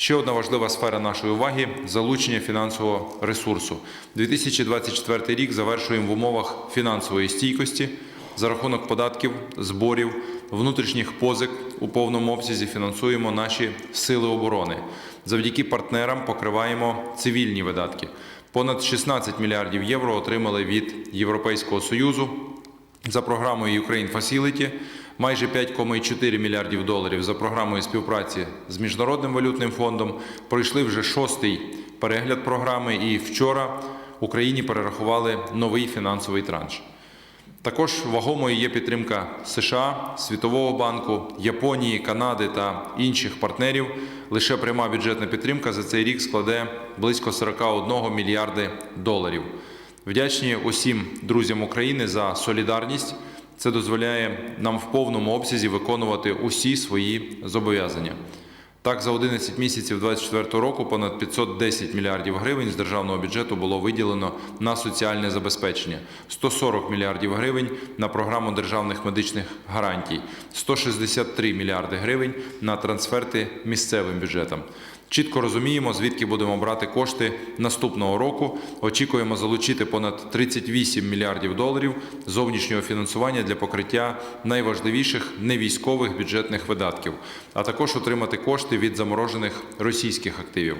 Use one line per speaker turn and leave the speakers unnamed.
Ще одна важлива сфера нашої уваги залучення фінансового ресурсу. 2024 рік завершуємо в умовах фінансової стійкості за рахунок податків, зборів, внутрішніх позик у повному обсязі фінансуємо наші сили оборони. Завдяки партнерам покриваємо цивільні видатки. Понад 16 мільярдів євро отримали від Європейського союзу за програмою Ukraine Facility, майже 5,4 мільярдів доларів за програмою співпраці з Міжнародним валютним фондом. Пройшли вже шостий перегляд програми, і вчора Україні перерахували новий фінансовий транш. Також вагомою є підтримка США, Світового банку, Японії, Канади та інших партнерів. Лише пряма бюджетна підтримка за цей рік складе близько 41 мільярди доларів. Вдячні усім друзям України за солідарність. Це дозволяє нам в повному обсязі виконувати усі свої зобов'язання. Так, за 11 місяців 2024 року понад 510 мільярдів гривень з державного бюджету було виділено на соціальне забезпечення, 140 мільярдів гривень на програму державних медичних гарантій, 163 мільярди гривень на трансферти місцевим бюджетам. Чітко розуміємо, звідки будемо брати кошти наступного року. Очікуємо залучити понад 38 мільярдів доларів зовнішнього фінансування для покриття найважливіших невійськових бюджетних видатків, а також отримати кошти від заморожених російських активів.